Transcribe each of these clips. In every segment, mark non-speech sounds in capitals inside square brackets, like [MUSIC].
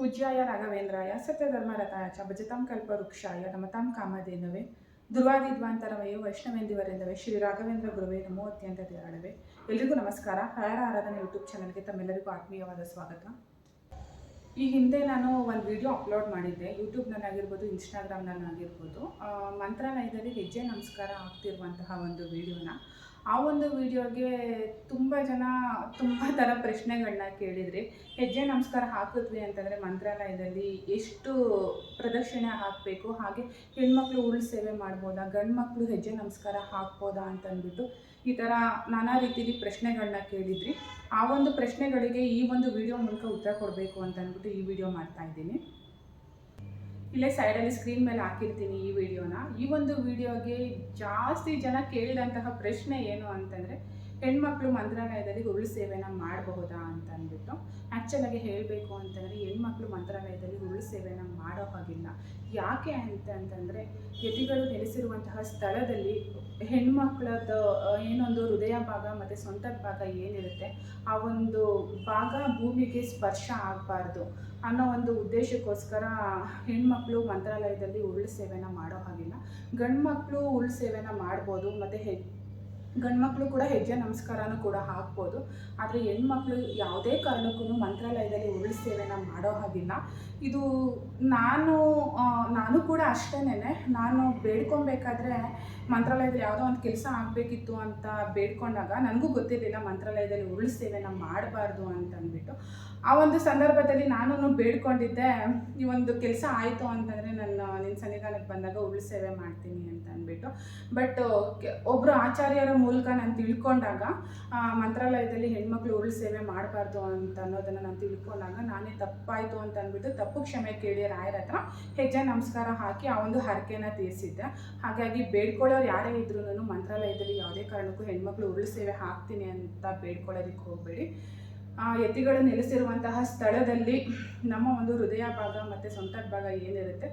ಪೂಜ್ಯಾಯ ರಾಘವೇಂದ್ರಾಯ, ಸತ್ಯಧರ್ಮರಥಾಯ ಭಜತಾಂ ಕಲ್ಪವೃಕ್ಷಾಯ ನಮತಾಂ ಕಾಮಧೇನವೇ, ದುರ್ವಾದಿದ್ವಾಂತರವಯೋ ವೈಷ್ಣವೇಂದಿವರೆಂದವೇ ಶ್ರೀ ರಾಘವೇಂದ್ರ ಗುರುವೇ ನಮೋ ಅತ್ಯಂತ ಧ್ಯಾನವೇ ಎಲ್ರಿಗೂ ನಮಸ್ಕಾರ. ಹಯರ ಆರಾಧನೆ ಯೂಟ್ಯೂಬ್ ಚಾನಲ್ಗೆ ತಮ್ಮೆಲ್ಲರಿಗೂ ಆತ್ಮೀಯವಾದ ಸ್ವಾಗತ. ಈ ಹಿಂದೆ ನಾನು ಒಂದು ವಿಡಿಯೋ ಅಪ್ಲೋಡ್ ಮಾಡಿದ್ದೆ. ಯೂಟ್ಯೂಬ್ನಲ್ಲಾಗಿರ್ಬೋದು, ಇನ್ಸ್ಟಾಗ್ರಾಮ್ನಲ್ಲಾಗಿರ್ಬೋದು. ಮಂತ್ರಾಲಯದಲ್ಲಿ ಹೆಜ್ಜೆ ನಮಸ್ಕಾರ ಆಗ್ತಿರುವಂತಹ ಒಂದು ವಿಡಿಯೋನ ಆ ಒಂದು ವಿಡಿಯೋಗೆ ತುಂಬ ಜನ ತುಂಬ [LAUGHS] ಥರ ಪ್ರಶ್ನೆಗಳನ್ನ ಕೇಳಿದ್ರಿ. ಹೆಜ್ಜೆ ನಮಸ್ಕಾರ ಹಾಕಿದ್ವಿ ಅಂತಂದರೆ ಮಂತ್ರಾಲಯದಲ್ಲಿ ಎಷ್ಟು ಪ್ರದಕ್ಷಿಣೆ ಹಾಕಬೇಕು, ಹಾಗೆ ಹೆಣ್ಮಕ್ಳು ಉರುಳು ಸೇವೆ ಮಾಡ್ಬೋದಾ, ಗಂಡು ಮಕ್ಕಳು ಹೆಜ್ಜೆ ನಮಸ್ಕಾರ ಹಾಕ್ಬೋದಾ ಅಂತಂದ್ಬಿಟ್ಟು ಈ ಥರ ನಾನಾ ರೀತಿಯಲ್ಲಿ ಪ್ರಶ್ನೆಗಳನ್ನ ಕೇಳಿದ್ರಿ. ಆ ಒಂದು ಪ್ರಶ್ನೆಗಳಿಗೆ ಈ ಒಂದು ವಿಡಿಯೋ ಮೂಲಕ ಉತ್ತರ ಕೊಡಬೇಕು ಅಂತಂದ್ಬಿಟ್ಟು ಈ ವಿಡಿಯೋ ಮಾಡ್ತಾ ಇದ್ದೀನಿ. ಇಲ್ಲೇ ಸೈಡಲ್ಲಿ ಸ್ಕ್ರೀನ್ ಮೇಲೆ ಹಾಕಿರ್ತೀನಿ ಈ ವಿಡಿಯೋನ ಈ ಒಂದು ವಿಡಿಯೋಗೆ ಜಾಸ್ತಿ ಜನ ಕೇಳಿದಂತಹ ಪ್ರಶ್ನೆ ಏನು ಅಂತಂದರೆ ಹೆಣ್ಮಕ್ಳು ಮಂತ್ರಾಲಯದಲ್ಲಿ ಉರುಳು ಸೇವೆನ ಮಾಡಬಹುದಾ ಅಂತ ಅಂದ್ಬಿಟ್ಟು ಆ್ಯಕ್ಚುಲಾಗಿ ಹೇಳಬೇಕು ಅಂತಂದರೆ ಹೆಣ್ಮಕ್ಳು ಮಂತ್ರಾಲಯದಲ್ಲಿ ಉರುಳು ಸೇವೆನ ಮಾಡೋ ಹಾಗಿಲ್ಲ. ಯಾಕೆ ಅಂತ ಅಂತಂದರೆ ಯತಿಗಳು ನೆಲೆಸಿರುವಂತಹ ಸ್ಥಳದಲ್ಲಿ ಹೆಣ್ಮಕ್ಳದ್ದು ಏನೊಂದು ಹೃದಯ ಭಾಗ ಮತ್ತು ಸ್ವಂತದ ಭಾಗ ಏನಿರುತ್ತೆ, ಆ ಒಂದು ಭಾಗ ಭೂಮಿಗೆ ಸ್ಪರ್ಶ ಆಗಬಾರ್ದು ಅನ್ನೋ ಒಂದು ಉದ್ದೇಶಕ್ಕೋಸ್ಕರ ಹೆಣ್ಮಕ್ಳು ಮಂತ್ರಾಲಯದಲ್ಲಿ ಉರುಳು ಸೇವೆನ ಮಾಡೋ ಹಾಗಿಲ್ಲ. ಗಂಡು ಮಕ್ಕಳು ಉರುಳು ಸೇವೆನ ಮಾಡ್ಬೋದು, ಮತ್ತು ಹೆ ಗಂಡ್ಮಕ್ಳು ಕೂಡ ಹೆಜ್ಜೆ ನಮಸ್ಕಾರನೂ ಕೂಡ ಹಾಕ್ಬೋದು. ಆದರೆ ಹೆಣ್ಮಕ್ಳು ಯಾವುದೇ ಕಾರಣಕ್ಕೂ ಮಂತ್ರಾಲಯದಲ್ಲಿ ಉರುಳು ಸೇವೆನ ಮಾಡೋ ಹಾಗಿಲ್ಲ. ಇದು ನಾನು ನಾನು ಕೂಡ ಅಷ್ಟೇನೆ ನಾನು ಬೇಡ್ಕೊಬೇಕಾದ್ರೆ ಮಂತ್ರಾಲಯದಲ್ಲಿ ಯಾವುದೋ ಒಂದು ಕೆಲಸ ಆಗಬೇಕಿತ್ತು ಅಂತ ಬೇಡ್ಕೊಂಡಾಗ ನನಗೂ ಗೊತ್ತಿರಲಿಲ್ಲ ಮಂತ್ರಾಲಯದಲ್ಲಿ ಉರುಳು ಸೇವೆನ ಮಾಡಬಾರ್ದು ಅಂತಂದ್ಬಿಟ್ಟು. ಆ ಒಂದು ಸಂದರ್ಭದಲ್ಲಿ ನಾನು ಬೇಡ್ಕೊಂಡಿದ್ದೆ, ಈ ಒಂದು ಕೆಲಸ ಆಯಿತು ಅಂತಂದರೆ ನನ್ನ ನಿನ್ನ ಸನ್ನಿಧಾನಕ್ಕೆ ಬಂದಾಗ ಉರುಳು ಸೇವೆ ಮಾಡ್ತೀನಿ ಅಂತ ಅಂದ್ಬಿಟ್ಟು. ಬಟ್ ಒಬ್ಬರು ಆಚಾರ್ಯರ ಮೂಲಕ ನಾನು ತಿಳ್ಕೊಂಡಾಗ ಮಂತ್ರಾಲಯದಲ್ಲಿ ಹೆಣ್ಮಕ್ಳು ಉರುಳು ಸೇವೆ ಮಾಡಬಾರ್ದು ಅಂತ ಅನ್ನೋದನ್ನು ನಾನು ತಿಳ್ಕೊಂಡಾಗ ನಾನೇ ತಪ್ಪಾಯಿತು ಅಂತ ಅಂದ್ಬಿಟ್ಟು ತಪ್ಪು ಕ್ಷಮೆ ಕೇಳಿ ರಾಯರ ಹತ್ರ ಹೆಜ್ಜೆ ನಮಸ್ಕಾರ ಹಾಕಿ ಆ ಒಂದು ಹರಕೆನ ತೀರಿಸಿದ್ದೆ. ಹಾಗಾಗಿ ಬೇಡ್ಕೊಳ್ಳೋರು ಯಾರೇ ಇದ್ರೂ ಮಂತ್ರಾಲಯದಲ್ಲಿ ಯಾವುದೇ ಕಾರಣಕ್ಕೂ ಹೆಣ್ಮಕ್ಳು ಉರುಳು ಸೇವೆ ಹಾಕ್ತೀನಿ ಅಂತ ಬೇಡ್ಕೊಳ್ಳೋದಕ್ಕೆ ಹೋಗಬೇಡಿ. ಆ ಯತಿಗಳು ನೆಲೆಸಿರುವಂತಹ ಸ್ಥಳದಲ್ಲಿ ನಮ್ಮ ಒಂದು ಹೃದಯ ಭಾಗ ಮತ್ತು ಸೊಂಟದ ಭಾಗ ಏನಿರುತ್ತೆ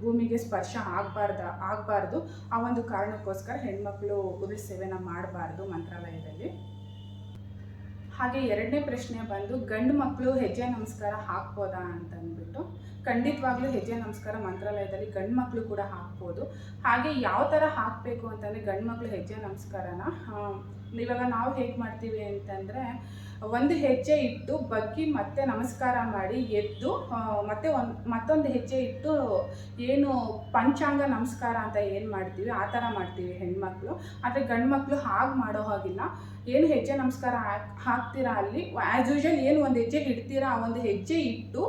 ಭೂಮಿಗೆ ಸ್ಪರ್ಶ ಆಗಬಾರ್ದ, ಆಗಬಾರ್ದು. ಆ ಒಂದು ಕಾರಣಕ್ಕೋಸ್ಕರ ಹೆಣ್ಮಕ್ಳು ಉರುಳು ಸೇವೆನ ಮಾಡಬಾರ್ದು ಮಂತ್ರಾಲಯದಲ್ಲಿ. ಹಾಗೆ ಎರಡನೇ ಪ್ರಶ್ನೆ ಬಂದು, ಗಂಡು ಮಕ್ಕಳು ಹೆಜ್ಜೆ ನಮಸ್ಕಾರ ಹಾಕ್ಬೋದಾ ಅಂತಂದ್ಬಿಟ್ಟು, ಖಂಡಿತವಾಗ್ಲೂ ಹೆಜ್ಜೆ ನಮಸ್ಕಾರ ಮಂತ್ರಾಲಯದಲ್ಲಿ ಗಂಡು ಮಕ್ಕಳು ಕೂಡ ಹಾಕ್ಬೋದು. ಹಾಗೆ ಯಾವ ಥರ ಹಾಕಬೇಕು ಅಂತಂದರೆ ಗಂಡು ಮಕ್ಕಳು ಹೆಜ್ಜೆ ನಮಸ್ಕಾರನ ಇವಾಗ ನಾವು ಹೇಗೆ ಮಾಡ್ತೀವಿ ಅಂತಂದರೆ ಒಂದು ಹೆಜ್ಜೆ ಇಟ್ಟು ಬಗ್ಗಿ ಮತ್ತೆ ನಮಸ್ಕಾರ ಮಾಡಿ ಎದ್ದು ಮತ್ತೆ ಒಂದು, ಮತ್ತೊಂದು ಹೆಜ್ಜೆ ಇಟ್ಟು ಏನು ಪಂಚಾಂಗ ನಮಸ್ಕಾರ ಅಂತ ಏನು ಮಾಡ್ತೀವಿ, ಆ ಥರ ಮಾಡ್ತೀವಿ ಹೆಣ್ಮಕ್ಳು. ಆದರೆ ಗಂಡು ಮಕ್ಕಳು ಹಾಗೆ ಮಾಡೋ ಹಾಗಿಲ್ಲ. ಏನು ಹೆಜ್ಜೆ ನಮಸ್ಕಾರ ಹಾಕಿ, ಹಾಕ್ತೀರಾ ಅಲ್ಲಿ? ಆ್ಯಸ್ ಯೂಶಲ್ ಏನು ಒಂದು ಹೆಜ್ಜೆ ಇಡ್ತೀರಾ, ಆ ಒಂದು ಹೆಜ್ಜೆ ಇಟ್ಟು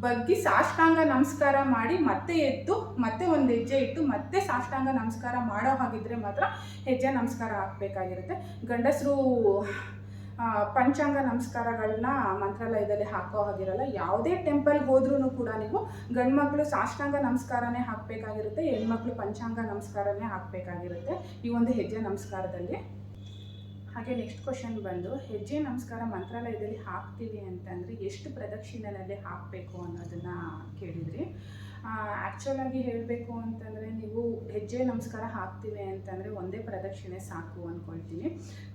ಬಗ್ಗಿ ಸಾಷ್ಟಾಂಗ ನಮಸ್ಕಾರ ಮಾಡಿ ಮತ್ತೆ ಎದ್ದು, ಮತ್ತೆ ಒಂದು ಹೆಜ್ಜೆ ಇಟ್ಟು ಮತ್ತೆ ಸಾಷ್ಟಾಂಗ ನಮಸ್ಕಾರ ಮಾಡೋ ಹಾಗಿದ್ರೆ ಮಾತ್ರ ಹೆಜ್ಜೆ ನಮಸ್ಕಾರ ಹಾಕ್ಬೇಕಾಗಿರುತ್ತೆ. ಗಂಡಸರು ಪಂಚಾಂಗ ನಮಸ್ಕಾರಗಳನ್ನ ಮಂತ್ರಾಲಯದಲ್ಲಿ ಹಾಕೋ ಹಾಗಿರಲ್ಲ, ಯಾವುದೇ ಟೆಂಪಲ್ಗೆ ಹೋದ್ರೂ ಕೂಡ ನೀವು ಗಂಡ್ಮಕ್ಳು ಸಾಷ್ಟಾಂಗ ನಮಸ್ಕಾರನೇ ಹಾಕಬೇಕಾಗಿರುತ್ತೆ, ಹೆಣ್ಮಕ್ಳು ಪಂಚಾಂಗ ನಮಸ್ಕಾರನೇ ಹಾಕಬೇಕಾಗಿರುತ್ತೆ ಈ ಒಂದು ಹೆಜ್ಜೆ ನಮಸ್ಕಾರದಲ್ಲಿ. ಹಾಗೆ ನೆಕ್ಸ್ಟ್ ಕ್ವಶನ್ ಬಂದು, ಹೆಜ್ಜೆ ನಮಸ್ಕಾರ ಮಂತ್ರಾಲಯದಲ್ಲಿ ಹಾಕ್ತೀವಿ ಅಂತಂದರೆ ಎಷ್ಟು ಪ್ರದಕ್ಷಿಣೆನಲ್ಲಿ ಹಾಕಬೇಕು ಅನ್ನೋದನ್ನು ಕೇಳಿದ್ರಿ. ಆ್ಯಕ್ಚುಲ್ ಆಗಿ ಹೇಳಬೇಕು ಅಂತಂದರೆ ನೀವು ಹೆಜ್ಜೆ ನಮಸ್ಕಾರ ಹಾಕ್ತೀವಿ ಅಂತಂದರೆ ಒಂದೇ ಪ್ರದಕ್ಷಿಣೆ ಸಾಕು ಅಂದ್ಕೊಳ್ತೀನಿ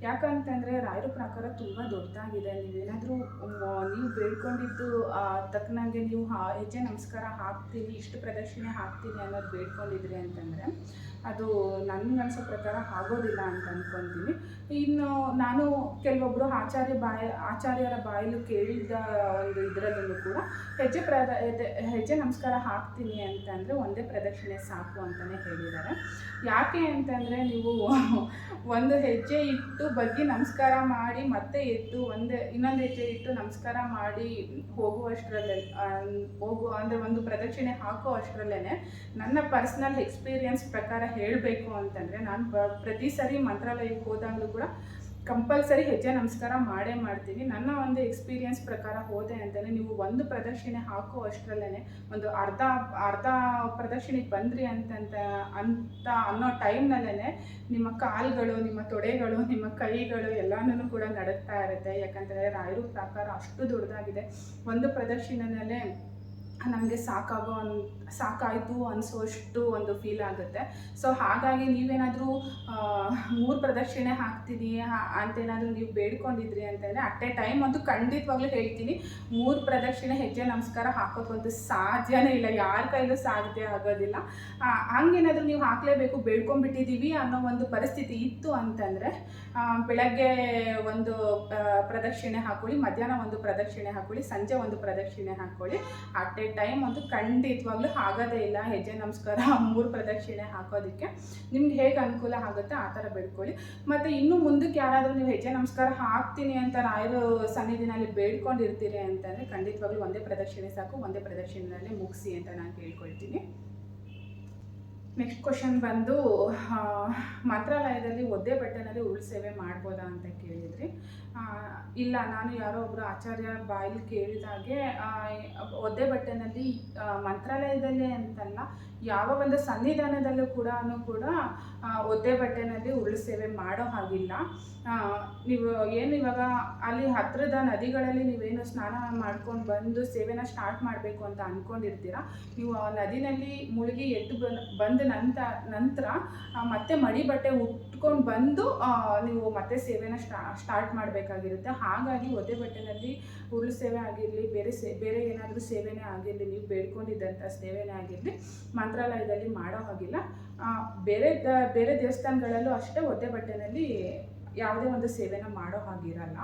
ಯಾಕಂತಂದರೆ ರಾಯರ ಪ್ರಕಾರ ತುಂಬ ದೊಡ್ಡದಾಗಿದೆ. ನೀವೇನಾದರೂ ನೀವು ಬೇಡ್ಕೊಂಡಿದ್ದು ತಕ್ಕನಾಗೆ ನೀವು ಹೆಜ್ಜೆ ನಮಸ್ಕಾರ ಹಾಕ್ತೀನಿ, ಇಷ್ಟು ಪ್ರದಕ್ಷಿಣೆ ಹಾಕ್ತೀನಿ ಅನ್ನೋದು ಬೇಡ್ಕೊಂಡಿದ್ರಿ ಅಂತಂದರೆ ಅದು ನನ್ನ ಅನ್ಸೋ ಪ್ರಕಾರ ಆಗೋದಿಲ್ಲ ಅಂತ ಅಂದ್ಕೊತೀನಿ ಇನ್ನು ನಾನು ಕೆಲವೊಬ್ಬರು ಆಚಾರ್ಯ ಬಾಯ, ಆಚಾರ್ಯರ ಬಾಯಲ್ಲಿ ಕೇಳಿದ ಒಂದು ಇದರಲ್ಲೂ ಕೂಡ ಹೆಜ್ಜೆ ಪ್ರದ, ಹೆಜ್ಜೆ ನಮಸ್ಕಾರ ಹಾಕ್ತೀನಿ ಅಂತಂದರೆ ಒಂದೇ ಪ್ರದಕ್ಷಿಣೆ ಸಾಕು ಅಂತಲೇ ಹೇಳಿದ್ದಾರೆ. ಯಾಕೆ ಅಂತಂದರೆ ನೀವು ಒಂದು ಹೆಜ್ಜೆ ಇಟ್ಟು ಬಗ್ಗಿ ನಮಸ್ಕಾರ ಮಾಡಿ ಮತ್ತೆ ಎದ್ದು ಒಂದೇ, ಇನ್ನೊಂದು ಹೆಜ್ಜೆ ಇಟ್ಟು ನಮಸ್ಕಾರ ಮಾಡಿ ಹೋಗುವಷ್ಟರಲ್ಲೇ ಹೋಗುವ ಅಂದರೆ ಒಂದು ಪ್ರದಕ್ಷಿಣೆ ಹಾಕೋ ಅಷ್ಟರಲ್ಲೇ ನನ್ನ ಪರ್ಸ್ನಲ್ ಎಕ್ಸ್ಪೀರಿಯನ್ಸ್ ಪ್ರಕಾರ ಹೇಳಬೇಕು ಅಂತಂದರೆ ನಾನು ಪ್ರತಿ ಸರಿ ಮಂತ್ರಾಲಯಕ್ಕೆ ಹೋದಾಗಲೂ ಕೂಡ ಕಂಪಲ್ಸರಿ ಹೆಜ್ಜೆ ನಮಸ್ಕಾರ ಮಾಡೇ ಮಾಡ್ತೀನಿ. ನನ್ನ ಒಂದು ಎಕ್ಸ್ಪೀರಿಯನ್ಸ್ ಪ್ರಕಾರ ಹೋದೆ ಅಂತಲೇ ನೀವು ಒಂದು ಪ್ರದಕ್ಷಿಣೆ ಹಾಕೋ ಅಷ್ಟರಲ್ಲೇ ಒಂದು ಅರ್ಧ ಅರ್ಧ ಪ್ರದಕ್ಷಿಣೆಗೆ ಬಂದ್ರಿ ಅಂತಂತ, ಅಂತ ಅನ್ನೋ ಟೈಮ್ನಲ್ಲೇ ನಿಮ್ಮ ಕಾಲುಗಳು, ನಿಮ್ಮ ತೊಡೆಗಳು, ನಿಮ್ಮ ಕೈಗಳು ಎಲ್ಲನೂ ಕೂಡ ನಡುತ್ತಾ ಇರುತ್ತೆ. ಯಾಕಂತಂದರೆ ರಾಯರು ಪ್ರಕಾರ ಅಷ್ಟು ದೊಡ್ಡದಾಗಿದೆ. ಒಂದು ಪ್ರದರ್ಶಿನಲ್ಲೇ ನಮಗೆ ಸಾಕಾಗೋ ಅನ್ ಸಾಕಾಯಿತು ಅನಿಸೋಷ್ಟು ಒಂದು ಫೀಲ್ ಆಗುತ್ತೆ. ಸೊ ಹಾಗಾಗಿ ನೀವೇನಾದರೂ ಮೂರು ಪ್ರದಕ್ಷಿಣೆ ಹಾಕ್ತೀನಿ ಅಂತೇನಾದರೂ ನೀವು ಬೇಡ್ಕೊಂಡಿದ್ರಿ ಅಂತಂದರೆ ಅಟ್ ಎ ಟೈಮ್ ಅಂತೂ ಖಂಡಿತವಾಗ್ಲೂ ಹೇಳ್ತೀನಿ. ಮೂರು ಪ್ರದಕ್ಷಿಣೆ ಹೆಜ್ಜೆ ನಮಸ್ಕಾರ ಹಾಕೋಕ್ಕಂತೂ ಸಾಧ್ಯನೇ ಇಲ್ಲ. ಯಾರ ಕೈಲೂ ಸಾಧ್ಯ ಆಗೋದಿಲ್ಲ. ಹಂಗೇನಾದರೂ ನೀವು ಹಾಕಲೇಬೇಕು, ಬೇಡ್ಕೊಂಡ್ಬಿಟ್ಟಿದ್ದೀವಿ ಅನ್ನೋ ಒಂದು ಪರಿಸ್ಥಿತಿ ಇತ್ತು ಅಂತಂದರೆ ಬೆಳಗ್ಗೆ ಒಂದು ಪ್ರದಕ್ಷಿಣೆ ಹಾಕೊಳ್ಳಿ, ಮಧ್ಯಾಹ್ನ ಒಂದು ಪ್ರದಕ್ಷಿಣೆ ಹಾಕೊಳ್ಳಿ, ಸಂಜೆ ಒಂದು ಪ್ರದಕ್ಷಿಣೆ ಹಾಕೊಳ್ಳಿ. ಅಟ್ ಎ ಟೈಮ್ ಅಂತೂ ಖಂಡಿತವಾಗ್ಲೂ ಆಗೋದೇ ಇಲ್ಲ, ಹೆಜ್ಜೆ ನಮಸ್ಕಾರ, ಮೂರು ಪ್ರದಕ್ಷಿಣೆ ಹಾಕೋದಕ್ಕೆ. ನಿಮ್ಗೆ ಹೇಗೆ ಅನುಕೂಲ ಆಗುತ್ತೆ ಆ ಥರ ಬೇಡ್ಕೊಳ್ಳಿ. ಮತ್ತು ಇನ್ನು ಮುಂದಕ್ಕೆ ಯಾರಾದರೂ ನೀವು ಹೆಜ್ಜೆ ನಮಸ್ಕಾರ ಹಾಕ್ತೀನಿ ಅಂತ ರಾಯರು ಸನ್ನಿಧಿನಲ್ಲಿ ಬೇಡ್ಕೊಂಡಿರ್ತೀರಿ ಅಂತಂದರೆ ಖಂಡಿತವಾಗ್ಲೂ ಒಂದೇ ಪ್ರದಕ್ಷಿಣೆ ಸಾಕು, ಒಂದೇ ಪ್ರದಕ್ಷಿಣೆಯಲ್ಲಿ ಮುಗಿಸಿ ಅಂತ ನಾನು ಕೇಳ್ಕೊಳ್ತೀನಿ. ನೆಕ್ಸ್ಟ್ ಕ್ವಶನ್ ಬಂದು ಮಂತ್ರಾಲಯದಲ್ಲಿ ಒದ್ದೆ ಬಟ್ಟೆನಲ್ಲಿ ಉರುಳು ಸೇವೆ ಮಾಡ್ಬೋದಾ ಅಂತ ಕೇಳಿದ್ರಿ. ಇಲ್ಲ, ನಾನು ಯಾರೋ ಒಬ್ಬರು ಆಚಾರ್ಯ ಬಾಯಲ್ಲಿ ಕೇಳಿದಾಗೆ ಒದ್ದೆ ಬಟ್ಟೆನಲ್ಲಿ ಮಂತ್ರಾಲಯದಲ್ಲೇ ಅಂತಲ್ಲ ಯಾವ ಒಂದು ಸನ್ನಿಧಾನದಲ್ಲೂ ಕೂಡ ಕೂಡ ಒದ್ದೆ ಬಟ್ಟೆನಲ್ಲಿ ಉರುಳು ಸೇವೆ ಮಾಡೋ ಹಾಗಿಲ್ಲ. ನೀವು ಏನು ಇವಾಗ ಅಲ್ಲಿ ಹತ್ತಿರದ ನದಿಗಳಲ್ಲಿ ನೀವೇನು ಸ್ನಾನ ಮಾಡ್ಕೊಂಡು ಬಂದು ಸೇವೆನ ಸ್ಟಾರ್ಟ್ ಮಾಡಬೇಕು ಅಂತ ಅಂದ್ಕೊಂಡಿರ್ತೀರ ನೀವು ಆ ನದಿನಲ್ಲಿ ಮುಳುಗಿ ಎದ್ದು ಬಂದ್ ನಂತರ ನಂತರ ಮತ್ತೆ ಮಡಿ ಬಟ್ಟೆ ಉಟ್ಕೊಂಡು ಬಂದು ನೀವು ಮತ್ತೆ ಸೇವೆನ ಸ್ಟಾ ಸ್ಟಾರ್ಟ್ ಮಾಡಬೇಕಾಗಿರುತ್ತೆ. ಹಾಗಾಗಿ ಒದ್ದೆ ಬಟ್ಟೆನಲ್ಲಿ ಉರುಳು ಸೇವೆ ಆಗಿರಲಿ, ಬೇರೆ ಸೇ, ಬೇರೆ ಏನಾದರೂ ಸೇವೆನೇ ಆಗಿರಲಿ, ನೀವು ಬೇಡ್ಕೊಂಡಿದ್ದಂಥ ಸೇವೆನೇ ಆಗಿರಲಿ, ಮಂತ್ರಾಲಯದಲ್ಲಿ ಮಾಡೋ ಹಾಗಿಲ್ಲ. ಬೇರೆ ದ- ಬೇರೆ ದೇವಸ್ಥಾನಗಳಲ್ಲೂ ಅಷ್ಟೇ ಒದ್ದೆ ಬಟ್ಟೆನಲ್ಲಿ ಯಾವುದೇ ಒಂದು ಸೇವೆನ ಮಾಡೋ ಹಾಗಿರಲ್ಲ.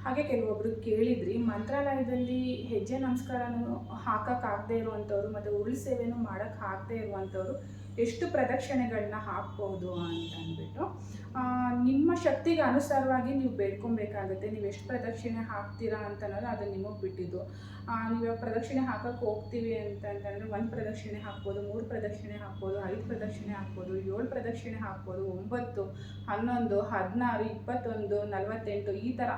ಹಾಗೆ ಕೆಲವೊಬ್ರು ಕೇಳಿದ್ರಿ, ಮಂತ್ರಾಲಯದಲ್ಲಿ ಹೆಜ್ಜೆ ನಮಸ್ಕಾರನೂ ಹಾಕಕ್ಕಾಗದೇ ಇರುವಂಥವ್ರು ಮತ್ತು ಉರುಳು ಸೇವೆನೂ ಮಾಡೋಕ್ಕೆ ಆಗದೆ ಇರುವಂಥವ್ರು ಎಷ್ಟು ಪ್ರದಕ್ಷಿಣೆಗಳನ್ನ ಹಾಕ್ಬೋದು ಅಂತ ಅಂದ್ಬಿಟ್ಟು ನಿಮ್ಮ ಶಕ್ತಿಗೆ ಅನುಸಾರವಾಗಿ ನೀವು ಬೇಡ್ಕೊಬೇಕಾಗುತ್ತೆ. ನೀವು ಎಷ್ಟು ಪ್ರದಕ್ಷಿಣೆ ಹಾಕ್ತೀರಾ ಅಂತ ಅನ್ನೋದು ಅದು ನಿಮಗೆ ಬಿಟ್ಟಿದ್ದು. ನೀವು ಪ್ರದಕ್ಷಿಣೆ ಹಾಕಕ್ಕೆ ಹೋಗ್ತೀವಿ ಅಂತಂತಂದರೆ ಒಂದು ಪ್ರದಕ್ಷಿಣೆ ಹಾಕ್ಬೋದು, ಮೂರು ಪ್ರದಕ್ಷಿಣೆ ಹಾಕ್ಬೋದು, ಐದು ಪ್ರದಕ್ಷಿಣೆ ಹಾಕ್ಬೋದು, ಏಳು ಪ್ರದಕ್ಷಿಣೆ ಹಾಕ್ಬೋದು, ಒಂಬತ್ತು, ಹನ್ನೊಂದು, ಹದಿನಾರು, ಇಪ್ಪತ್ತೊಂದು, ನಲವತ್ತೆಂಟು ಈ ಥರ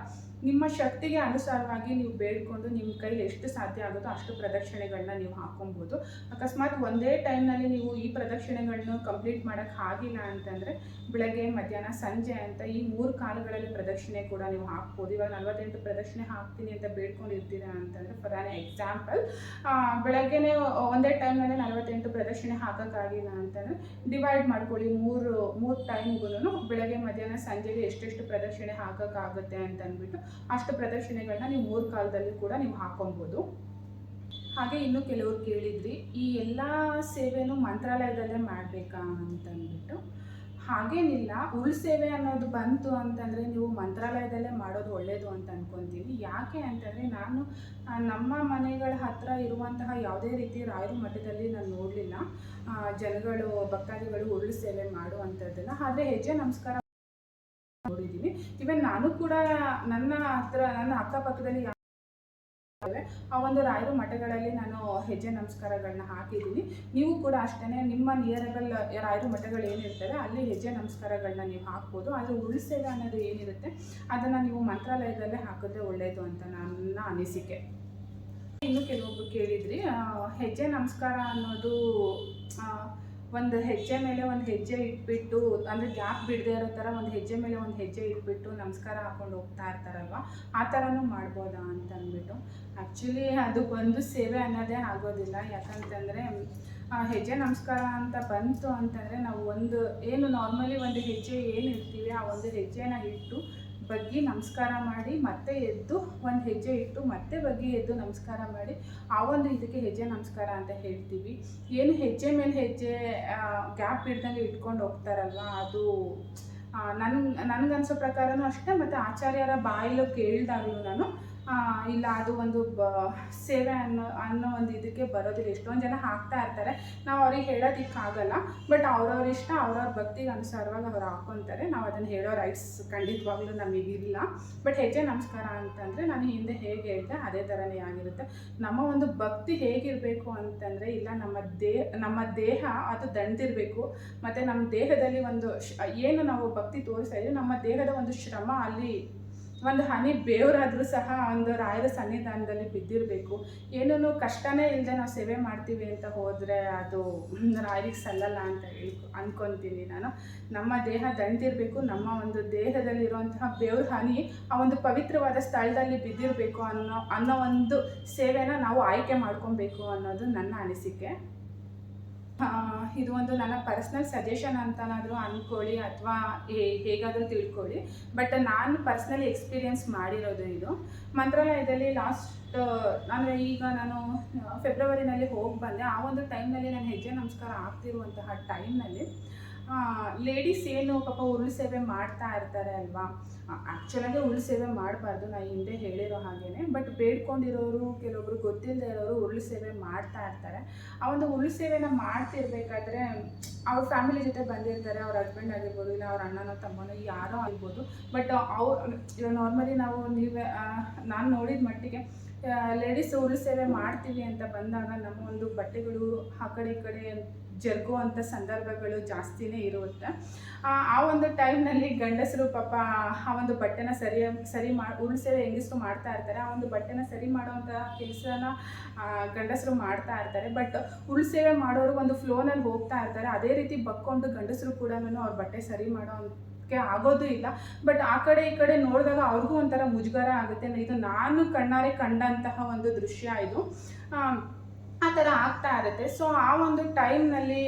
ನಿಮ್ಮ ಶಕ್ತಿಗೆ ಅನುಸಾರವಾಗಿ ನೀವು ಬೇಡ್ಕೊಂಡು ನಿಮ್ಮ ಕೈಲಿ ಎಷ್ಟು ಸಾಧ್ಯ ಆಗುತ್ತೋ ಅಷ್ಟು ಪ್ರದಕ್ಷಿಣೆಗಳನ್ನ ನೀವು ಹಾಕ್ಕೊಬೋದು ಅಕಸ್ಮಾತ್ ಒಂದೇ ಟೈಮ್ನಲ್ಲಿ ನೀವು ಈ ಪ್ರದಕ್ಷಿಣೆಗಳನ್ನ ಕಂಪ್ಲೀಟ್ ಮಾಡೋಕ್ಕೆ ಆಗಿಲ್ಲ ಅಂತಂದರೆ ಬೆಳಗ್ಗೆ, ಮಧ್ಯಾಹ್ನ, ಸಂಜೆ ಅಂತ ಈ ಮೂರು ಕಾಲಗಳಲ್ಲಿ ಪ್ರದಕ್ಷಿಣೆ ಕೂಡ ನೀವು ಹಾಕ್ಬೋದು. ಇವಾಗ ನಲವತ್ತೆಂಟು ಪ್ರದಕ್ಷಿಣೆ ಹಾಕ್ತೀನಿ ಅಂತ ಬೇಡ್ಕೊಂಡಿರ್ತೀರಾ ಅಂತಂದರೆ ಫಾರ್ ಆನ್ ಎಕ್ಸಾಂಪಲ್ ಬೆಳಗ್ಗೆನೇ ಒಂದೇ ಟೈಮ್ನಲ್ಲಿ ನಲವತ್ತೆಂಟು ಪ್ರದಕ್ಷಿಣೆ ಹಾಕೋಕ್ಕಾಗಿಲ್ಲ ಅಂತಂದರೆ ಡಿವೈಡ್ ಮಾಡ್ಕೊಳ್ಳಿ ಮೂರು ಮೂರು ಟೈಮ್ಗೂ ಬೆಳಗ್ಗೆ, ಮಧ್ಯಾಹ್ನ, ಸಂಜೆಗೆ ಎಷ್ಟೆಷ್ಟು ಪ್ರದಕ್ಷಿಣೆ ಹಾಕೋಕ್ಕಾಗುತ್ತೆ ಅಂತ ಅಂದ್ಬಿಟ್ಟು ಅಷ್ಟು ಪ್ರದರ್ಶನಗಳನ್ನ ನೀವು ಮೂರು ಕಾಲದಲ್ಲಿ ಕೂಡ ನೀವು ಹಾಕೊಬೋದು. ಹಾಗೆ ಇನ್ನು ಕೆಲವರು ಕೇಳಿದ್ರಿ, ಈ ಎಲ್ಲ ಸೇವೆನೂ ಮಂತ್ರಾಲಯದಲ್ಲೇ ಮಾಡಬೇಕಾ ಅಂತ ಅಂದ್ಬಿಟ್ಟು ಹಾಗೇನಿಲ್ಲ ಉರುಳು ಸೇವೆ ಅನ್ನೋದು ಬಂತು ಅಂತಂದರೆ ನೀವು ಮಂತ್ರಾಲಯದಲ್ಲೇ ಮಾಡೋದು ಒಳ್ಳೆಯದು ಅಂತ ಅನ್ಕೊತೀನಿ. ಯಾಕೆ ಅಂತಂದರೆ ನಾನು ನಮ್ಮ ಮನೆಗಳ ಹತ್ರ ಇರುವಂತಹ ಯಾವುದೇ ರೀತಿ ರಾಯರ ಮಠದಲ್ಲಿ ನಾನು ನೋಡಲಿಲ್ಲ. ಜನಗಳು, ಭಕ್ತಾದಿಗಳು ಉರುಳು ಸೇವೆ ಮಾಡುವಂಥದ್ದೆಲ್ಲ. ಆದರೆ ಹೆಜ್ಜೆ ನಮಸ್ಕಾರ ನೋಡಿದ್ದೀನಿ. ಇವನ್ ನಾನು ಕೂಡ ನನ್ನ ಹತ್ರ, ನನ್ನ ಅಕ್ಕಪಕ್ಕದಲ್ಲಿ ಆ ಒಂದು ರಾಯರು ಮಠಗಳಲ್ಲಿ ನಾನು ಹೆಜ್ಜೆ ನಮಸ್ಕಾರಗಳನ್ನ ಹಾಕಿದ್ದೀನಿ. ನೀವು ಕೂಡ ಅಷ್ಟೇ ನಿಮ್ಮ ನಿಯರಬಲ್ ರಾಯರು ಮಠಗಳು ಏನಿರ್ತವೆ ಅಲ್ಲಿ ಹೆಜ್ಜೆ ನಮಸ್ಕಾರಗಳನ್ನ ನೀವು ಹಾಕ್ಬೋದು. ಆದರೆ ಉಳಿಸೇವ ಅನ್ನೋದು ಏನಿರುತ್ತೆ, ಅದನ್ನು ನೀವು ಮಂತ್ರಾಲಯದಲ್ಲೇ ಹಾಕಿದ್ರೆ ಒಳ್ಳೆಯದು ಅಂತ ನನ್ನ ಅನಿಸಿಕೆ. ಇನ್ನು ಕೆಲವೊಬ್ರು ಕೇಳಿದ್ರಿ ಹೆಜ್ಜೆ ನಮಸ್ಕಾರ ಅನ್ನೋದು ಒಂದು ಹೆಜ್ಜೆ ಮೇಲೆ ಒಂದು ಹೆಜ್ಜೆ ಇಟ್ಬಿಟ್ಟು, ಅಂದರೆ ಗ್ಯಾಪ್ ಬಿಡದೆ ಇರೋ ಥರ ಒಂದು ಹೆಜ್ಜೆ ಮೇಲೆ ಒಂದು ಹೆಜ್ಜೆ ಇಟ್ಬಿಟ್ಟು ನಮಸ್ಕಾರ ಹಾಕೊಂಡು ಹೋಗ್ತಾ ಇರ್ತಾರಲ್ವ? ಆ ಥರನೂ ಮಾಡ್ಬೋದಾ ಅಂತ ಅಂದ್ಬಿಟ್ಟು. ಆ್ಯಕ್ಚುಲಿ ಅದು ಬಂದು ಸೇವೆ ಅನ್ನೋದೇ ಆಗೋದಿಲ್ಲ. ಯಾಕಂತಂದರೆ ಹೆಜ್ಜೆ ನಮಸ್ಕಾರ ಅಂತ ಬಂತು ಅಂತಂದರೆ ನಾವು ಒಂದು, ಏನು ನಾರ್ಮಲಿ ಒಂದು ಹೆಜ್ಜೆ ಏನು ಇರ್ತೀವಿ ಆ ಒಂದು ಹೆಜ್ಜೆನ ಇಟ್ಟು ಬಗ್ಗಿ ನಮಸ್ಕಾರ ಮಾಡಿ, ಮತ್ತೆ ಎದ್ದು, ಒಂದು ಹೆಜ್ಜೆ ಇಟ್ಟು ಮತ್ತೆ ಬಗ್ಗಿ ಎದ್ದು ನಮಸ್ಕಾರ ಮಾಡಿ, ಆ ಒಂದು ಇದಕ್ಕೆ ಹೆಜ್ಜೆ ನಮಸ್ಕಾರ ಅಂತ ಹೇಳ್ತೀವಿ. ಏನು ಹೆಜ್ಜೆ ಮೇಲೆ ಹೆಜ್ಜೆ ಗ್ಯಾಪ್ ಇಡ್ದಂಗೆ ಇಟ್ಕೊಂಡು ಹೋಗ್ತಾರಲ್ವ, ಅದು ನನ್, ನನಗನ್ಸೋ ಪ್ರಕಾರನೂ ಅಷ್ಟೇ, ಮತ್ತು ಆಚಾರ್ಯರ ಬಾಯಲ್ಲೂ ಕೇಳಿದಾಗಲೂ ನಾನು ಇಲ್ಲ, ಅದು ಒಂದು ಬ, ಸೇವೆ ಅನ್ನೋ ಅನ್ನೋ ಒಂದು ಇದಕ್ಕೆ ಬರೋದಿಲ್ಲ. ಎಷ್ಟೊಂದು ಜನ ಹಾಕ್ತಾ ಇರ್ತಾರೆ. ನಾವು ಅವ್ರಿಗೆ ಹೇಳೋದಕ್ಕಾಗಲ್ಲ, ಬಟ್ ಅವ್ರವ್ರ ಇಷ್ಟ, ಅವ್ರವ್ರ ಭಕ್ತಿಗೆ ಅನುಸಾರವಾಗಿ ಅವ್ರು ಹಾಕ್ಕೊತಾರೆ ನಾವು ಅದನ್ನು ಹೇಳೋ ರೈಟ್ಸ್ ಖಂಡಿತವಾಗ್ಲೂ ನಮಗಿಲ್ಲ ಬಟ್ ಹೆಜ್ಜೆ ನಮಸ್ಕಾರ ಅಂತಂದರೆ ನಾನು ಹಿಂದೆ ಹೇಗೆ ಹೇಳಿದೆ, ಅದೇ ಥರನೇ ಆಗಿರುತ್ತೆ. ನಮ್ಮ ಒಂದು ಭಕ್ತಿ ಹೇಗಿರಬೇಕು ಅಂತಂದರೆ, ಇಲ್ಲ, ನಮ್ಮ ದೇಹ ನಮ್ಮ ದೇಹ ಅದು ದಣ್ದಿರಬೇಕು ಮತ್ತು ನಮ್ಮ ದೇಹದಲ್ಲಿ ಒಂದು ಏನು ನಾವು ಭಕ್ತಿ ತೋರಿಸ್ತಾ ಇದ್ದೀವಿ ನಮ್ಮ ದೇಹದ ಒಂದು ಶ್ರಮ ಅಲ್ಲಿ ಒಂದು ಹನಿ ಬೇವರಾದರೂ ಸಹ ಒಂದು ರಾಯರ ಸನ್ನಿಧಾನದಲ್ಲಿ ಬಿದ್ದಿರಬೇಕು. ಏನೂ ಕಷ್ಟನೇ ಇಲ್ಲದೆ ನಾವು ಸೇವೆ ಮಾಡ್ತೀವಿ ಅಂತ ಹೋದರೆ ಅದು [LAUGHS] ರಾಯರಿಗೆ ಸಲ್ಲಲ್ಲ ಅಂತ ಹೇಳಿ ಅಂದ್ಕೊತೀನಿ ನಾನು. ನಮ್ಮ ದೇಹ ದಂಟಿರಬೇಕು ನಮ್ಮ ಒಂದು ದೇಹದಲ್ಲಿರುವಂತಹ ಬೇವ್ರ ಹನಿ ಆ ಒಂದು ಪವಿತ್ರವಾದ ಸ್ಥಳದಲ್ಲಿ ಬಿದ್ದಿರಬೇಕು ಅನ್ನೋ ಅನ್ನೋ ಒಂದು ಸೇವೆನ ನಾವು ಆಯ್ಕೆ ಮಾಡ್ಕೊಬೇಕು ಅನ್ನೋದು ನನ್ನ ಅನಿಸಿಕೆ. ಇದು ಒಂದು ನನ್ನ ಪರ್ಸ್ನಲ್ ಸಜೆಷನ್ ಅಂತನಾದರೂ ಅಂದ್ಕೊಳ್ಳಿ ಅಥವಾ ಹೇಗಾದರೂ ತಿಳ್ಕೊಳ್ಳಿ. ಬಟ್ ನಾನು ಪರ್ಸ್ನಲಿ ಎಕ್ಸ್ಪೀರಿಯೆನ್ಸ್ ಮಾಡಿರೋದು ಇದು. ಮಂತ್ರಾಲಯದಲ್ಲಿ ಲಾಸ್ಟ್ ಅಂದರೆ ಈಗ ನಾನು ಫೆಬ್ರವರಿನಲ್ಲಿ ಹೋಗಿ ಬಂದೆ. ಆ ಒಂದು ಟೈಮ್ನಲ್ಲಿ ನಾನು ಹೆಜ್ಜೆ ನಮಸ್ಕಾರ ಆಗ್ತಿರುವಂತಹ ಟೈಮ್ನಲ್ಲಿ ಲೇಡೀಸ್ ಏನು ಪಾಪ ಉರುಳು ಸೇವೆ ಮಾಡ್ತಾ ಇರ್ತಾರೆ ಅಲ್ವಾ? ಆ್ಯಕ್ಚುಲಾಗಿ ಉರುಳು ಸೇವೆ ಮಾಡಬಾರ್ದು ನಾನು ಹಿಂದೆ ಹೇಳಿರೋ ಹಾಗೇ ಬಟ್ ಬೇಡ್ಕೊಂಡಿರೋರು, ಕೆಲವೊಬ್ರು ಗೊತ್ತಿಲ್ಲದೆ ಇರೋರು ಉರುಳು ಸೇವೆ ಮಾಡ್ತಾ ಇರ್ತಾರೆ. ಆ ಒಂದು ಉರುಳು ಸೇವೆನ ಮಾಡ್ತಿರ್ಬೇಕಾದ್ರೆ, ಅವ್ರ ಫ್ಯಾಮಿಲಿ ಜೊತೆ ಬಂದಿರ್ತಾರೆ, ಅವ್ರ ಹಸ್ಬೆಂಡ್ ಆಗಿರ್ಬೋದು, ಇಲ್ಲ ಅವ್ರ ಅಣ್ಣನೋ, ತಮ್ಮನೋ, ಯಾರೋ ಆಗಿರ್ಬೋದು. ಬಟ್ ಅವ್ರು ನಾರ್ಮಲಿ ನಾವು ನೀವೇ ನಾನು ನೋಡಿದ ಮಟ್ಟಿಗೆ ಲೇಡೀಸ್ ಉರುಳು ಸೇವೆ ಮಾಡ್ತೀವಿ ಅಂತ ಬಂದಾಗ ನಮ್ಮ ಒಂದು ಬಟ್ಟೆಗಳು ಆ ಕಡೆ ಈ ಕಡೆ ಜರುಗುವಂಥ ಸಂದರ್ಭಗಳು ಜಾಸ್ತಿನೇ ಇರುತ್ತೆ. ಆ ಒಂದು ಟೈಮ್ನಲ್ಲಿ ಗಂಡಸರು ಪಾಪ ಆ ಒಂದು ಬಟ್ಟೆನ ಸರಿ ಸರಿ ಮಾಡಿ ಉರುಳು ಸೇವೆ ಹೆಂಗಸರು ಮಾಡ್ತಾ ಇರ್ತಾರೆ, ಆ ಒಂದು ಬಟ್ಟೆನ ಸರಿ ಮಾಡುವಂಥ ಕೆಲಸನ ಗಂಡಸರು ಮಾಡ್ತಾ ಇರ್ತಾರೆ. ಬಟ್ ಉಳಿಸೇವೆ ಸೇವೆ ಮಾಡೋರು ಒಂದು ಫ್ಲೋನಲ್ಲಿ ಹೋಗ್ತಾ ಇರ್ತಾರೆ. ಅದೇ ರೀತಿ ಬಕ್ಕೊಂಡು ಗಂಡಸರು ಕೂಡ ಅವ್ರ ಬಟ್ಟೆ ಸರಿ ಮಾಡೋ ಆಗೋದು ಇಲ್ಲ. ಬಟ್ ಆ ಕಡೆ ಈ ಕಡೆ ನೋಡಿದಾಗ ಅವ್ರಿಗೂ ಒಂಥರ ಮುಜುಗರ ಆಗುತ್ತೆ. ಇದು ನಾನು ಕಣ್ಣಾರೆ ಕಂಡಂತಹ ಒಂದು ದೃಶ್ಯ ಇದು. ಆ, ಥರ ಆಗ್ತಾ ಇರುತ್ತೆ. ಸೊ ಆ ಒಂದು ಟೈಮ್ನಲ್ಲಿ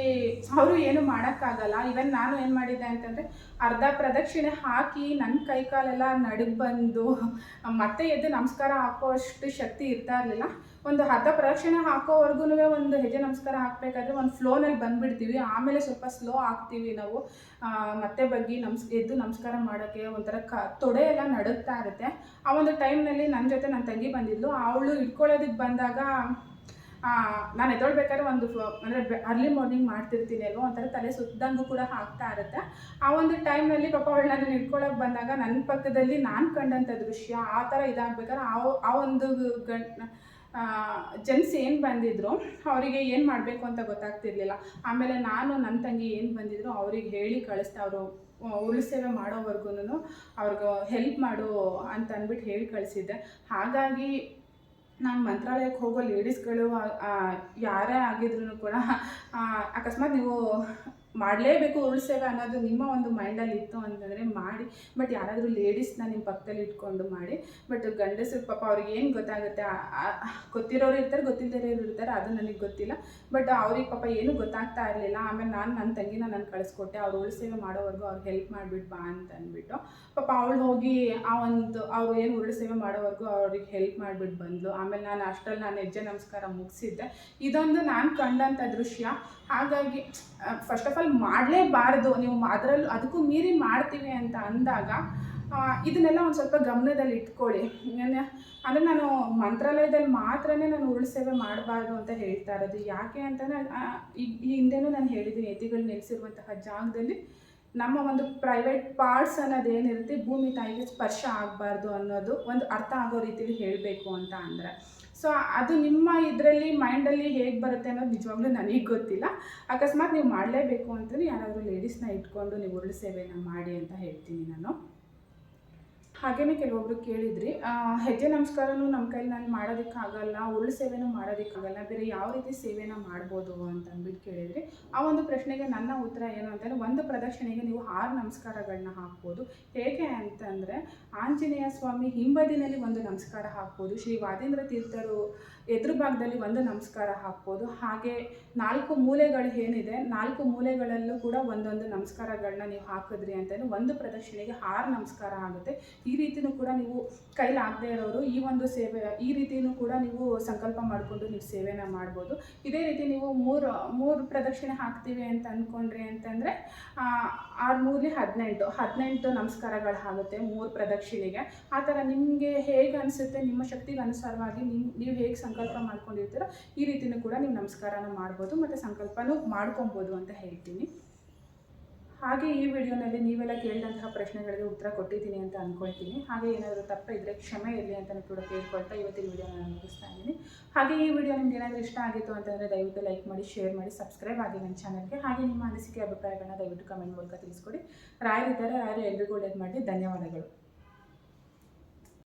ಅವರು ಏನು ಮಾಡೋಕ್ಕಾಗಲ್ಲ. ಇವನ್ ನಾನು ಏನು ಮಾಡಿದ್ದೆ ಅಂತಂದರೆ ಅರ್ಧ ಪ್ರದಕ್ಷಿಣೆ ಹಾಕಿ ನನ್ನ ಕೈ ಕಾಲೆಲ್ಲ ನಡುಗೆ ಬಂದು ಮತ್ತೆ ಎದ್ದು ನಮಸ್ಕಾರ ಹಾಕೋಷ್ಟು ಶಕ್ತಿ ಇರ್ತಾ ಇರಲಿಲ್ಲ. ಒಂದು ಅರ್ಧ ಪ್ರದಕ್ಷಿಣೆ ಹಾಕೋವರೆಗೂ ಒಂದು ಹೆಜ್ಜೆ ನಮಸ್ಕಾರ ಹಾಕಬೇಕಾದ್ರೆ ಒಂದು ಫ್ಲೋನಲ್ಲಿ ಬಂದುಬಿಡ್ತೀವಿ. ಆಮೇಲೆ ಸ್ವಲ್ಪ ಸ್ಲೋ ಆಗ್ತೀವಿ ನಾವು. ಮತ್ತೆ ಬಗ್ಗೆ ನಮ್ಸ್ ಎದ್ದು ನಮಸ್ಕಾರ ಮಾಡೋಕ್ಕೆ ಒಂಥರ ಕ ತೊಡೆ ಎಲ್ಲ ನಡುಗ್ತಾ ಇರುತ್ತೆ. ಆ ಒಂದು ಟೈಮ್ನಲ್ಲಿ ನನ್ನ ಜೊತೆ ನನ್ನ ತಂಗಿ ಬಂದಿದ್ಲು. ಅವಳು ಇಟ್ಕೊಳ್ಳೋದಕ್ಕೆ ಬಂದಾಗ ನಾನು ಎದ್ದೊಳ್ಬೇಕಾದ್ರೆ ಒಂದು ಅಂದರೆ ಅರ್ಲಿ ಮಾರ್ನಿಂಗ್ ಮಾಡ್ತಿರ್ತೀನಿ ಅಲ್ವಾ? ಒಂಥರ ತಲೆ ಸುತ್ತದಂಗೂ ಕೂಡ ಆಗ್ತಾ ಇರುತ್ತೆ. ಆ ಒಂದು ಟೈಮ್ನಲ್ಲಿ ಪಾಪ ಅವಳು ನನ್ನ ಇಟ್ಕೊಳಕ್ಕೆ ಬಂದಾಗ ನನ್ನ ಪಕ್ಕದಲ್ಲಿ ನಾನು ಕಂಡಂಥ ದೃಶ್ಯ ಆ ಥರ ಇದಾಗಬೇಕಾದ್ರೆ ಆ ಆ ಒಂದು ಗಂಡ್ ಜೆಂಟ್ಸ್ ಏನು ಬಂದಿದ್ರು ಅವರಿಗೆ ಏನು ಮಾಡಬೇಕು ಅಂತ ಗೊತ್ತಾಗ್ತಿರ್ಲಿಲ್ಲ. ಆಮೇಲೆ ನಾನು ನನ್ನ ತಂಗಿ ಏನು ಬಂದಿದ್ರು ಅವ್ರಿಗೆ ಹೇಳಿ ಕಳಿಸ್ತಾ ಅವರು ಉರುಳು ಸೇವೆ ಮಾಡೋವರೆಗೂ ಅವ್ರಿಗೆ ಹೆಲ್ಪ್ ಮಾಡು ಅಂತ ಅಂದ್ಬಿಟ್ಟು ಹೇಳಿ ಕಳಿಸಿದ್ದೆ. ಹಾಗಾಗಿ ನಾನು ಮಂತ್ರಾಲಯಕ್ಕೆ ಹೋಗೋ ಲೇಡೀಸ್ಗಳು ಯಾರೇ ಆಗಿದ್ರು ಕೂಡ ಅಕಸ್ಮಾತ್ ನೀವು ಮಾಡಲೇಬೇಕು ಉರುಳು ಸೇವೆ ಅನ್ನೋದು ನಿಮ್ಮ ಒಂದು ಮೈಂಡಲ್ಲಿ ಇತ್ತು ಅಂತಂದರೆ ಮಾಡಿ ಬಟ್ ಯಾರಾದರೂ ಲೇಡೀಸ್ನ ನಿಮ್ಮ ಪಕ್ಕದಲ್ಲಿ ಇಟ್ಕೊಂಡು ಮಾಡಿ ಬಟ್ ಗಂಡಸರು ಪಾಪ ಅವ್ರಿಗೆ ಏನು ಗೊತ್ತಾಗುತ್ತೆ ಗೊತ್ತಿರೋರು ಇರ್ತಾರೆ ಗೊತ್ತಿಲ್ಲದಿರೋರು ಇರ್ತಾರೆ, ಅದು ನನಗೆ ಗೊತ್ತಿಲ್ಲ ಬಟ್ ಅವ್ರಿಗೆ ಪಾಪ ಏನೂ ಗೊತ್ತಾಗ್ತಾ ಇರಲಿಲ್ಲ, ಆಮೇಲೆ ನಾನು ನನ್ನ ತಂಗಿನ ನಾನು ಕಳಿಸ್ಕೊಟ್ಟೆ, ಅವ್ರು ಉರುಳು ಸೇವೆ ಮಾಡೋವರೆಗೂ ಅವ್ರಿಗೆ ಹೆಲ್ಪ್ ಮಾಡಿಬಿಟ್ಟು ಬಾ ಅಂತ ಅಂದ್ಬಿಟ್ಟು ಪಾಪ ಅವಳು ಹೋಗಿ ಆ ಒಂದು, ಅವ್ರು ಏನು ಉರುಳು ಸೇವೆ ಮಾಡೋವರೆಗೂ ಅವ್ರಿಗೆ ಹೆಲ್ಪ್ ಮಾಡಿಬಿಟ್ಟು ಬಂದಳು ಆಮೇಲೆ ನಾನು ಅಷ್ಟರಲ್ಲಿ ನಾನು ಹೆಜ್ಜೆ ನಮಸ್ಕಾರ ಮುಗಿಸಿದ್ದೆ, ಇದೊಂದು ನಾನು ಕಂಡಂಥ ದೃಶ್ಯ, ಹಾಗಾಗಿ ಫಸ್ಟ್ ಆಫ್ ಆಲ್ ಮಾಡಲೇಬಾರ್ದು. ನೀವು ಅದರಲ್ಲೂ ಅದಕ್ಕೂ ಮೀರಿ ಮಾಡ್ತೀವಿ ಅಂತ ಅಂದಾಗ ಇದನ್ನೆಲ್ಲ ಒಂದು ಸ್ವಲ್ಪ ಗಮನದಲ್ಲಿ ಇಟ್ಕೊಳ್ಳಿ. ಅಂದರೆ ನಾನು ಮಂತ್ರಾಲಯದಲ್ಲಿ ಮಾತ್ರನೇ ನಾನು ಉರುಳು ಸೇವೆ ಮಾಡಬಾರ್ದು ಅಂತ ಹೇಳ್ತಾ ಇರೋದು. ಯಾಕೆ ಅಂತಂದರೆ ಈ ಹಿಂದೆನೂ ನಾನು ಹೇಳಿದ್ದೀನಿ ಯತಿಗಳು ನೆಲೆಸಿರುವಂತಹ ಜಾಗದಲ್ಲಿ ನಮ್ಮ ಒಂದು ಪ್ರೈವೇಟ್ ಪಾರ್ಟ್ಸ್ ಅನ್ನೋದೇನಿರುತ್ತೆ ಭೂಮಿ ತಾಯಿಗೆ ಸ್ಪರ್ಶ ಆಗಬಾರ್ದು ಅನ್ನೋದು ಒಂದು ಅರ್ಥ ಆಗೋ ರೀತಿಲಿ ಹೇಳಬೇಕು ಅಂತ ಅಂದರೆ. ಸೊ ಅದು ನಿಮ್ಮ ಇದರಲ್ಲಿ ಮೈಂಡಲ್ಲಿ ಹೇಗೆ ಬರುತ್ತೆ ಅನ್ನೋದು ನಿಜವಾಗ್ಲೂ ನನಗೆ ಗೊತ್ತಿಲ್ಲ. ಅಕಸ್ಮಾತ್ ನೀವು ಮಾಡಲೇಬೇಕು ಅಂತಲೇ ಯಾರಾದರೂ ಲೇಡೀಸ್ನ ಇಟ್ಕೊಂಡು ನೀವು ಉರುಳು ಸೇವೆನ ಮಾಡಿ ಅಂತ ಹೇಳ್ತೀನಿ ನಾನು. ಹಾಗೇನೆ ಕೆಲವೊಬ್ರು ಕೇಳಿದ್ರಿ ಹೆಜ್ಜೆ ನಮಸ್ಕಾರನೂ ನಮ್ಮ ಕೈಲಿ ನಾನು ಮಾಡೋದಕ್ಕಾಗಲ್ಲ ಉರುಳು ಸೇವೆನೂ ಮಾಡೋದಕ್ಕಾಗಲ್ಲ, ಬೇರೆ ಯಾವ ರೀತಿ ಸೇವೆನ ಮಾಡ್ಬೋದು ಅಂತ ಅಂದ್ಬಿಟ್ಟು ಕೇಳಿದ್ರಿ. ಆ ಒಂದು ಪ್ರಶ್ನೆಗೆ ನನ್ನ ಉತ್ತರ ಏನು ಅಂತಂದರೆ, ಒಂದು ಪ್ರದಕ್ಷಿಣೆಗೆ ನೀವು ಆರು ನಮಸ್ಕಾರಗಳನ್ನ ಹಾಕ್ಬೋದು. ಹೇಗೆ ಅಂತಂದರೆ, ಆಂಜನೇಯ ಸ್ವಾಮಿ ಹಿಂಬದಿನಲ್ಲಿ ಒಂದು ನಮಸ್ಕಾರ ಹಾಕ್ಬೋದು. ಶ್ರೀ ವಾದೇಂದ್ರ ತೀರ್ಥರು ಎದುರು ಭಾಗದಲ್ಲಿ ಒಂದು ನಮಸ್ಕಾರ ಹಾಕ್ಬೋದು. ಹಾಗೆ ನಾಲ್ಕು ಮೂಲೆಗಳು ಏನಿದೆ, ನಾಲ್ಕು ಮೂಲೆಗಳಲ್ಲೂ ಕೂಡ ಒಂದೊಂದು ನಮಸ್ಕಾರಗಳನ್ನ ನೀವು ಹಾಕಿದ್ರಿ ಅಂತಂದರೆ ಒಂದು ಪ್ರದಕ್ಷಿಣೆಗೆ ಆರು ನಮಸ್ಕಾರ ಆಗುತ್ತೆ. ಈ ರೀತಿನೂ ಕೂಡ ನೀವು ಕೈಲಾಗದೇ ಇರೋರು ಈ ಒಂದು ಸೇವೆ, ಈ ರೀತಿಯೂ ಕೂಡ ನೀವು ಸಂಕಲ್ಪ ಮಾಡಿಕೊಂಡು ನೀವು ಸೇವೆನ ಮಾಡ್ಬೋದು. ಇದೇ ರೀತಿ ನೀವು ಮೂರು ಮೂರು ಪ್ರದಕ್ಷಿಣೆ ಹಾಕ್ತೀವಿ ಅಂತ ಅಂದ್ಕೊಂಡ್ರಿ ಅಂತಂದರೆ ಆರು ಮೂರಲಿ ಹದಿನೆಂಟು ಹದಿನೆಂಟು ನಮಸ್ಕಾರಗಳು ಆಗುತ್ತೆ ಮೂರು ಪ್ರದಕ್ಷಿಣೆಗೆ. ಆ ಥರ ನಿಮಗೆ ಹೇಗೆ ಅನಿಸುತ್ತೆ, ನಿಮ್ಮ ಶಕ್ತಿಗೆ ಅನುಸಾರವಾಗಿ ನಿಮ್, ನೀವು ಹೇಗೆ ಸಂಕಲ್ಪ ಮಾಡ್ಕೊಂಡಿರ್ತೀರೋ ಈ ರೀತಿಯೂ ಕೂಡ ನೀವು ನಮಸ್ಕಾರನ ಮಾಡ್ಬೋದು ಮತ್ತು ಸಂಕಲ್ಪನೂ ಮಾಡ್ಕೊಬೋದು ಅಂತ ಹೇಳ್ತೀನಿ. ಹಾಗೆ ಈ ವಿಡಿಯೋನಲ್ಲಿ ನೀವೆಲ್ಲ ಕೇಳಿದಂತಹ ಪ್ರಶ್ನೆಗಳಿಗೆ ಉತ್ತರ ಕೊಟ್ಟಿದ್ದೀನಿ ಅಂತ ಅಂದ್ಕೊಳ್ತೀನಿ ಹಾಗೆ ಏನಾದರೂ ತಪ್ಪಿದ್ರೆ ಕ್ಷಮೆ ಇರಲಿ ಅಂತಲೂ ಕೂಡ ಕೇಳ್ಕೊಳ್ತಾ ಇವತ್ತಿನ ವಿಡಿಯೋನ ನಾನು ಮುಗಿಸ್ತಾ ಇದ್ದೀನಿ. ಹಾಗೆ ಈ ವಿಡಿಯೋ ನಿಮ್ಗೆ ಏನಾದರೂ ಇಷ್ಟ ಆಗಿತ್ತು ಅಂತಂದರೆ ದಯವಿಟ್ಟು ಲೈಕ್ ಮಾಡಿ, ಶೇರ್ ಮಾಡಿ, ಸಬ್ಸ್ಕ್ರೈಬ್ ಆಗಿ ನನ್ನ ಚಾನಲ್ಗೆ. ಹಾಗೆ ನಿಮ್ಮ ಅನಿಸಿಕೆ, ಅಭಿಪ್ರಾಯಗಳನ್ನ ದಯವಿಟ್ಟು ಕಮೆಂಟ್ ಮೂಲಕ ತಿಳಿಸ್ಕೊಡಿ. ರಾಯರಿದ್ದಾರೆ, ರಾಯರು ಎಲ್ರಿಗೂ ಒಳ್ಳೇದು ಮಾಡಿ ಧನ್ಯವಾದಗಳು.